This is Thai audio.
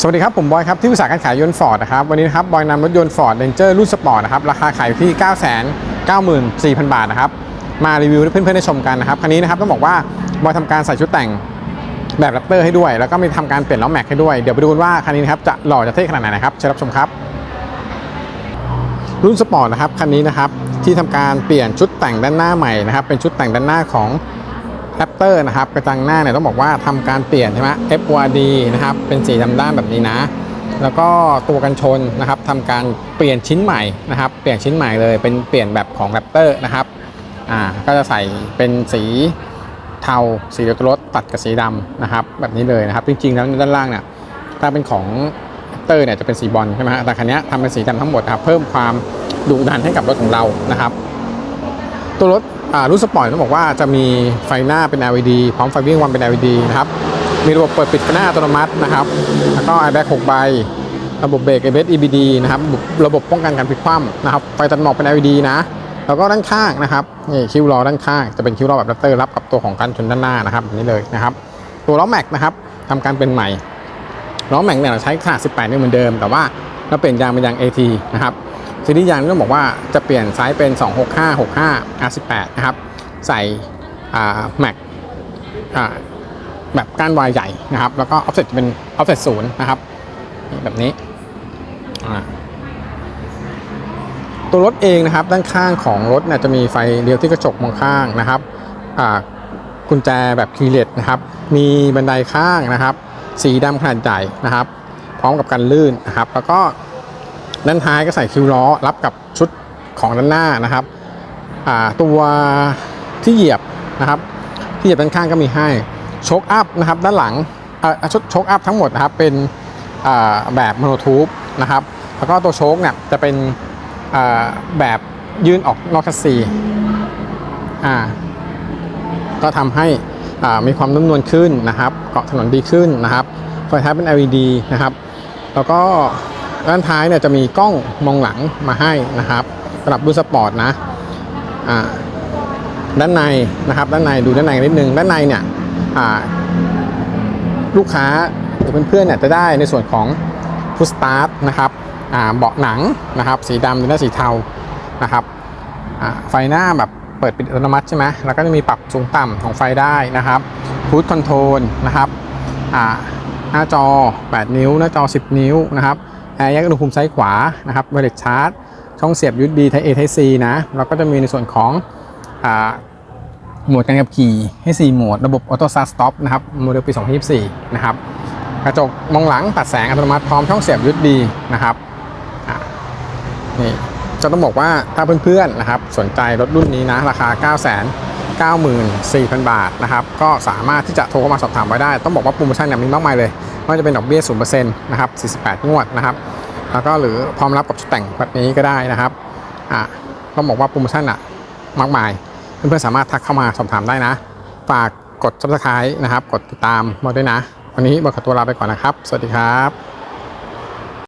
สวัสดีครับ ผมบอยครับ ที่ปรึกษาการขายยนต์ฟอร์ดนะครับ วันนี้นะครับ บอยนำรถยนต์ฟอร์ดเรนเจอร์รุ่นสปอร์ตนะครับ ราคาขายอยู่ที่ 9 9 4 0 0 0 บาทนะครับ มารีวิวให้เพื่อนๆได้ชมกันนะครับคันนี้นะครับต้องบอกว่า บอยทำการใส่ชุดแต่งแบบแรปเตอร์ให้ด้วย แล้วก็มีทำการเปลี่ยนล้อแม็กให้ด้วย เดี๋ยวไปดูกันว่าคันนี้นะครับจะหล่อจะเท่ขนาดไหนนะครับเชิญรับชมครับ รุ่นสปอร์ตนะครับคันนี้นะครับที่ทำการเปลี่ยนชุดแต่งด้านหน้าใหม่นะครับเป็นชุดแต่งด้านหน้าของ แรปเตอร์นะครับกระจังหน้าเนี่ยต้องบอกว่าทำการเปลี่ยนใช่ไหม FYD นะครับเป็นสีดำด้านแบบนี้นะ แล้วก็ตัวกันชนนะครับทำการเปลี่ยนชิ้นใหม่นะครับ เปลี่ยนชิ้นใหม่เลยเป็นเปลี่ยนแบบของแรปเตอร์นะครับอ่าก็จะใส่เป็นสีเทาสีรถตัดกับสีดำนะครับ แบบนี้เลยนะครับ จริงๆแล้วด้านล่างเนี่ยถ้าเป็นของแรปเตอร์เนี่ยจะเป็นสีบอลใช่ไหมฮะแต่คันนี้ทำเป็นสีดำทั้งหมดนะครับเพิ่มความดุดันให้กับรถของเรานะครับ ตัวรถ รุ่นสปอร์ตต้องบอกว่าจะมีไฟหน้าเป็น LED พร้อมไฟวิ่งวันเป็น LED นะครับ มีระบบเปิดปิดไฟหน้าอัตโนมัตินะครับ แล้วก็ airbag 6ใบ ระบบเบรก ABS EBD นะครับ ระบบป้องกันการพลิกคว่ำนะครับ ไฟตัดหมอกเป็น LED นะ แล้วก็ด้านข้างนะครับ นี่คิ้วล้อด้านข้าง จะเป็นคิ้วล้อแบบแรปเตอร์รับกับตัวของกันชนด้านหน้านะครับแบบนี้เลยนะครับ ตัวล้อแม็กนะครับทำการเป็นใหม่ ล้อแม็กเนี่ยเราใช้ขนาด 18นิ้วเหมือนเดิม แต่ว่าเราเปลี่ยนยางเป็นยาง AT นะครับ ซีรีส์ยางนี่ต้องบอกว่าจะเปลี่ยนไซส์เป็น 265 65 R18 นะครับ ใส่แม็กแบบก้านวายใหญ่นะครับ แล้วก็ offset จะเป็น offset ศูนย์นะครับ แบบนี้ ตัวรถเองนะครับ ด้านข้างของรถเนี่ยจะมีไฟเลี้ยวที่กระจกมองข้างนะครับกุญแจแบบคีเลสนะครับ มีบันไดข้างนะครับ สีดำขนาดใหญ่นะครับ พร้อมกับกันลื่นนะครับ แล้วก็ ด้านท้ายก็ใส่คิวล้อรับกับชุดของด้านหน้านะครับตัวที่เหยียบนะครับ ที่เหยียบด้านข้างก็มีให้โชคอัพนะครับด้านหลังชุดโชคอัพทั้งหมดนะครับเป็นแบบโมโนทูบนะครับแล้วก็ตัวโชคเนี่ยจะเป็นแบบยื่นออกนอกคัสซีอ่าก็ทำให้มีความนุ่มนวลขึ้นนะครับ เกาะถนนดีขึ้นนะครับไฟท้ายเป็น LED นะครับ แล้วก็ ด้านท้ายเนี่ยจะมีกล้องมองหลังมาให้นะครับสำหรับรุ่นสปอร์ตนะอ่าด้านในนะครับด้านในดูด้านในนิดนึงด้านในเนี่ยอ่าลูกค้าหรือเพื่อนๆเนี่ยจะได้ในส่วนของฟุสตาร์ทนะครับอ่าเบาะหนังนะครับสีดำหรือหน้าสีเทานะครับอ่าไฟหน้าแบบเปิดปิดอัตโนมัติใช่ไหมแล้วก็จะมีปรับสูงต่ำของไฟได้นะครับฟูดคอนโทรลนะครับอ่าหน้าจอ 8 นิ้ว หน้าจอ 10 นิ้วนะครับ แอร์แยกอุณหภูมิซ้ายขวานะครับไวเลสชาร์จช่องเสียบ USB Type A Type C นะแล้วก็จะมีในส่วนของโหมดการขับขี่ให้ 4 โหมด ระบบ Auto Start Stop นะครับโมเดลปี 2024 นะครับ กระจกมองหลังตัดแสงอัตโนมัติพร้อมช่องเสียบ USB นะครับนี่จะต้องบอกว่าถ้าเพื่อนๆนะครับสนใจรถรุ่นนี้นะ ราคา9 9 4 0 0 0 บาทนะครับ ก็สามารถที่จะโทรเข้ามาสอบถามไว้ได้ ต้องบอกว่าโปรโมชั่นเนี่ยมีมากมายเลย ไม่ว่าจะเป็นดอกเบี้ย0%นะครับ48 งวดนะครับ แล้วก็หรือพร้อมรับกับชุดแต่งแบบนี้ก็ได้นะครับอะต้องบอกว่าโปรโมชั่นอะมากมาย เพื่อนๆสามารถทักเข้ามาสอบถามได้นะ ฝากกด subscribe นะครับ กดติดตามมาด้วยนะ วันนี้บอกขอตัวลาไปก่อนนะครับ สวัสดีครับ